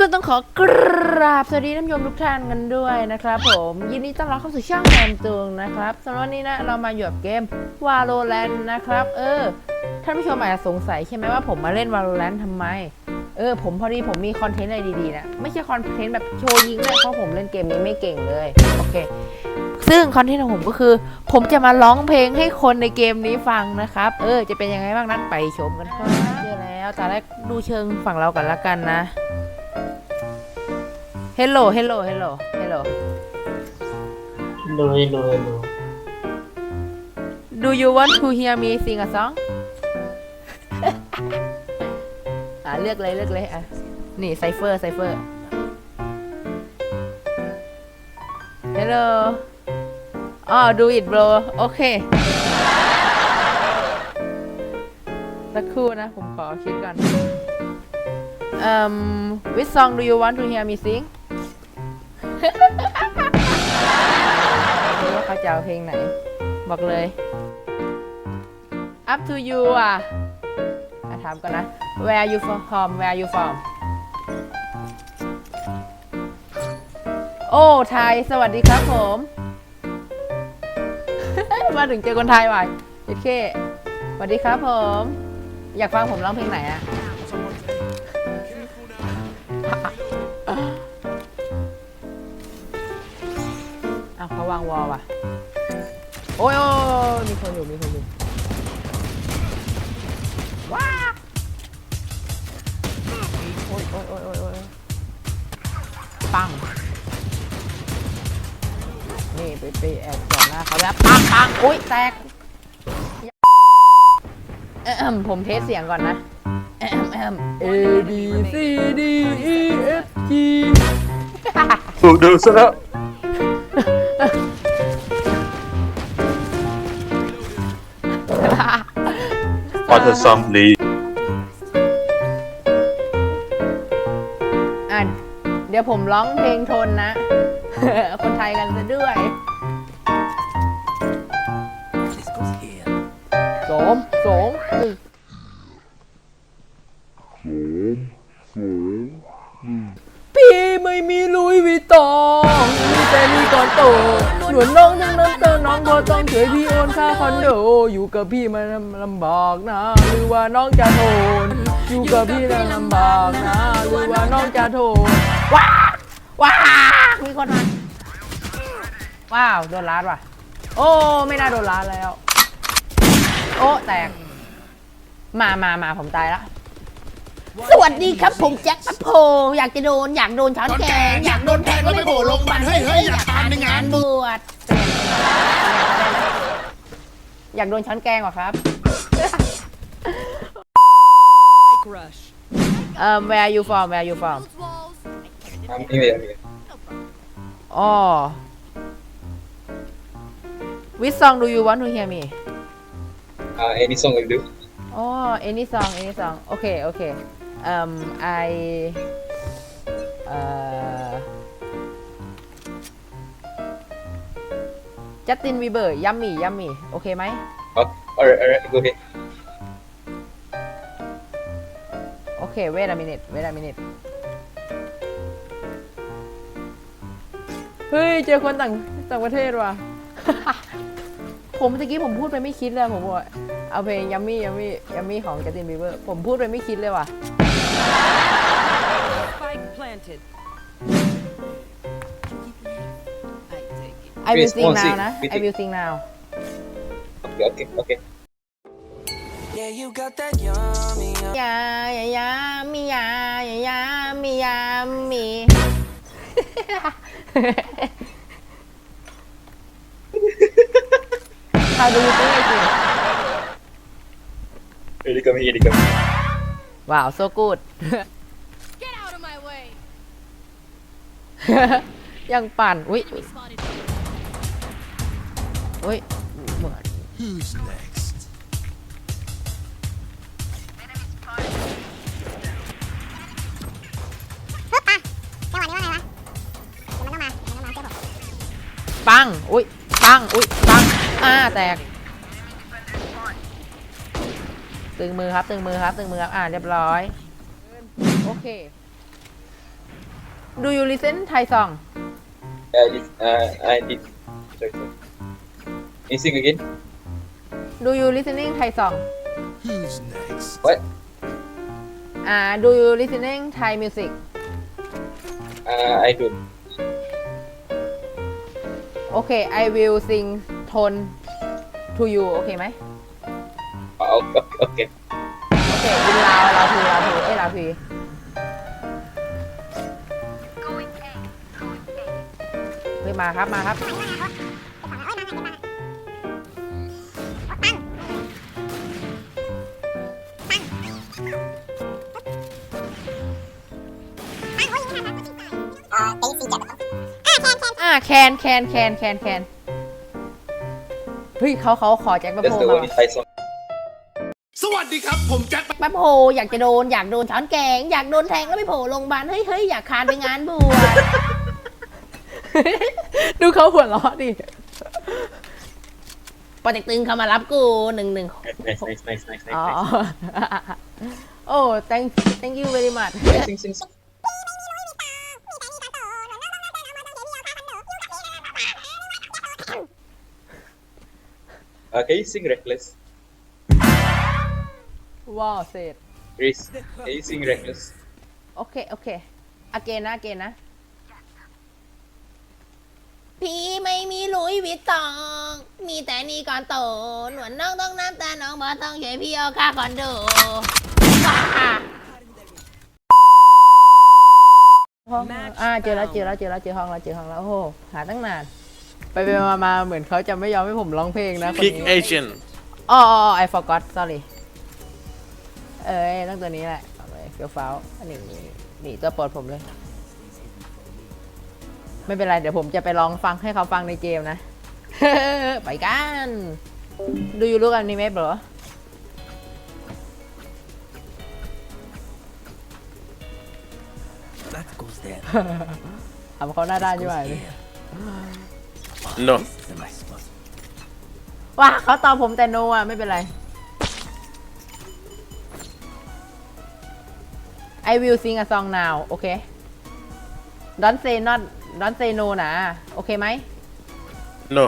ก็ต้องขอกราบสวัสดีท่านผู้ชมทุกท่านกันด้วยนะครับผมยินดีต้อนรับเข้าสู่ช่องแอมตูงนะครับสำหรับวันนี้นะเรามาอยู่กับเกม Valorant นะครับ เออ ท่านผู้ชมอาจจะสงสัยใช่ไหมว่าผมมาเล่น Valorant ทำไม เออ ผมพอดีผมมีคอนเทนต์อะไรดีๆนะ ไม่ใช่คอนเทนต์แบบโชว์ยิงเลยเพราะผมเล่นเกมนี้ไม่เก่งเลย โอเค ซึ่งคอนเทนต์ของผมก็คือ ผมจะมาร้องเพลงให้คนในเกมนี้ฟังนะครับ เออ จะเป็นยังไงบ้างนั้นไปชมกันครับเจอแล้วแต่แรกดูเชิงฝั่งเรากันละกันนะ Hello Hello Hello Hello Hello, hello, hello. Do you want to hear me sing a song อะเลือกเลยเลือกเลยอะ นี่ไซเฟอร์ไซเฟอร์ Hello อ๋อ do it bro โอเค สักครู่นะ ผมขอคิดก่อน um which song do you want to hear me sing จะเอาเพลงไหน บอกเลย up to you อะอะถามก่อนนะ where you from where you from โอ้ไทย สวัสดีครับผม มาถึงเจอคนไทยว่ะเจ็ดเคสวัสดีครับผม อยากฟังผมร้องเพลงไหนอะ อ้าวเขาวางวอลว่ะ โอ้ยโอ้ยมีคนอยู่มีคนอยู่ว้าโอ้ยโอ้ยโอ้ยโอ้ยโอ้ยปังนี่ไปไปแอบก่อนหน้าเขาแล้วปังปังอุ้ยแตกเอิ่มผมเทสเสียงก่อนนะเอิ่มเอิ่ม A B C D E F G ถูกดูซะแล้ว ออเทอร์ซัมลีอะเดี๋ยวผมร้องเพลงทนนะ คนไทยกันซะด้วยโสมโสมอือพี่ไม่มีลุยวิตองมีแต่มีก่อน โต หนวดน้องทั้งน้ำตาน้องก็ต้องช่วยพี่โอนค่าคอนโด อยู่กับพี่มันลำบากนะ หรือว่าน้องจะทน อยู่กับพี่แล้วลำบากนะ หรือว่าน้องจะทน ว้าว้ามีคนมา ว้าว โดนลัดว่ะ โอ้ ไม่น่าโดนลัดแล้ว โอ้ แตก มามามาผมตายละ สวัสดีครับผมแจ็คแป๊บโพอยากจะโดนอยากโดนช้อนแกงอยากโดนแทงแล้วไม่โผล่ลงพยาบาลเฮ้ยเฮ้ยอยากตามในงานบวชอยากโดนช้อนแกงเหรอครับเอ่อ where you from where you from มีเมียมีอ๋อ which song do you want to hear me อ่า any song will do อ๋อ any song any song โอเค โอเค um I เอ่อ Justin Bieber ยัมมี่ยัมมี่โอเคไหม alright alright go ahead โอเค wait a minute wait a minute เฮ้ย เจอคนต่างต่างประเทศว่ะ ผมตะกี้ผมพูดไปไม่คิดเลย ผมบอกเอาเพลงยัมมี่ยัมมี่ยัมมี่ของ Justin Bieber ผมพูดไปไม่คิดเลยว่ะ Spike planted. I will Please, sing one now sing. นะ Wait, I will sing now okay okay okay Yeah, you got that yummy, yummy. ยายายามียายายามียามี How do you think I sing ready come here ready come here ว้าว so good Get out of my way! ยังปั่น อุ้ย Spotted. อุ้ยเหมือนปัง อุ้ย ปัง อุ้ย ปัง อ่า แตก ตึงมือครับ ตึงมือครับ ตึงมือครับ อ่าเรียบร้อย โอเค Do you listen Thai song Uh, this, uh, I did. Sorry, sorry. Can you sing again? Do you listening Thai song What? อ่า Do you listening Thai music Uh, I don't. โอเค I will sing tone to you โอเคไหม Uh, okay, okay. โอเคยินลาวลาวพีลาวพีเอ้ยลาวพีเฮ้ยมาครับมาครับอ่าแคนแคนแคนแคนแคนเฮ้ยเขาเขาขอแจ็คแป๊บ That's โฮ the มา only Thai song. สวัสดีครับ ผมแจ็คแป๊บโฮอยากจะโดนอยากโดนช้อนแกง อยากโดนแทงแล้วไปโผล่โรงพยาบาลเฮ้ยเฮ้ยอยากคานไปงานบวชดูเขาหัวเราะดิปอเต็กตึงเขามารับกูหนึ่งหนึ่ง Nice, nice, nice, nice, nice, อ๋อ nice. โอ้ thank thank you very much Sing, sing, sing. Uh, can you sing Reckless? ว้าวเสร็จ Grace, can you sing Reckless? โอเค โอเคอเกนนะอเกนนะ พี่ไม่มีหลุยวิตตอง มีแต่นี่ก่อนโตหนวดน้องต้องน้ำตาน้องบอต้องช่วยพี่เอาค่าคอนโดว้าห้องอ่าเจอแล้วเจอแล้วเจอแล้วเจอห้องแล้วเจอห้องแล้วโอ้โหหาตั้งนาน ไปไปมามาเหมือนเขาจะไม่ยอมให้ผมร้องเพลงนะคนพิกนี้เอเชียนอ๋ออ๋อ I forgot sorry เอ้ยต้องตัวนี้แหละเอาไปเฟี้ยวฟ้าวอันนี้นี่นี่ตัวโปรดผมเลย ไม่เป็นไร เดี๋ยวผมจะไปลองฟังให้เขาฟังในเกมนะ ไปกัน ดูยูลูกอนิเมะเหรอทำเขาหน้าด้านยิ่งไปเลย no ว้าเขาตอบผมแต่โนอะ ไม่เป็นไร I will sing a song now โอเค Don't say not Don't say no นะ โอเคไหม no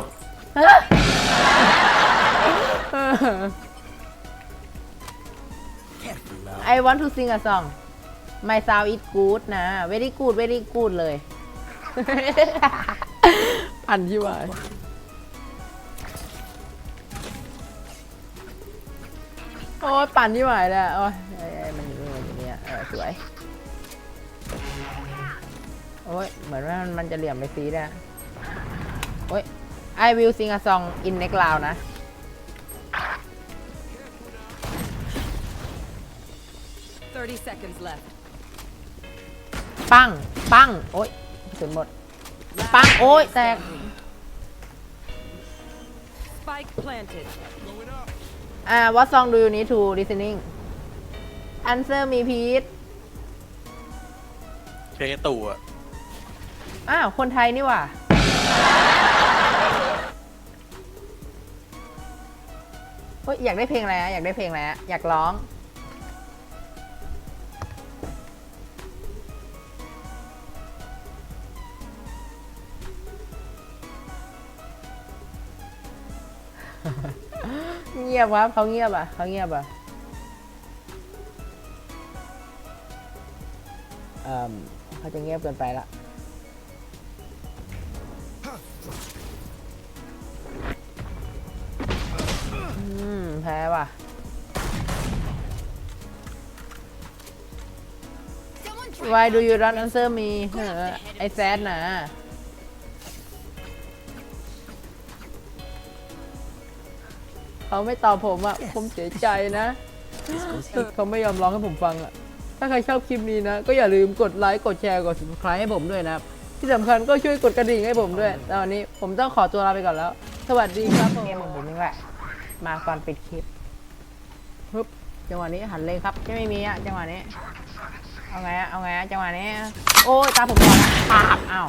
I want to sing a song My sound is good นะ very good very good เลยปั่นยี่หวายโอ้ยปั่นยี่หวายเลยอะโอ้ย สวย โอ้ย เหมือนว่ามันมันจะเหลี่ยมไปซีนะโอ้ย I will sing a song in next round นะ 30 seconds left. ปัง ปัง โอ้ยกระสุนหมด ปัง โอ้ย แตก Spike planted. อ่า what song do you need to listening answer me please เพลงไอ้ตู่อะอ้าว คนไทยนี่หว่าเฮ้ยอยากได้เพลงอะไรอะอยากได้เพลงอะไรอะอยากร้อง เงียบครับเขาเงียบอะเขาเงียบอะเอ่ม เขาจะเงียบเกินไปละอืมแพ้ว่ะ Someone try Why do you not answer me เออไอแซดนะเขาไม่ตอบผมอะผมเสียใจนะ เขาไม่ยอมร้องให้ผมฟังอะ ถ้าใครชอบคลิปนี้นะ ก็อย่าลืมกดไลค์กดแชร์กด subscribe ให้ผมด้วยนะครับ ที่สำคัญก็ช่วยกดกระดิ่งให้ผมด้วยตอนนี้ผมต้องขอตัวลาไปก่อนแล้ว สวัสดีครับผมเกมของผมนี่แหละมาก่อนปิดคลิปปึ๊บจังหวะนี้หันเลยครับไม่มีอะจังหวะนี้เอาไงอะเอาไงอะจังหวะนี้ โอ้ยตาผมบอดแล้วปาบอ้าว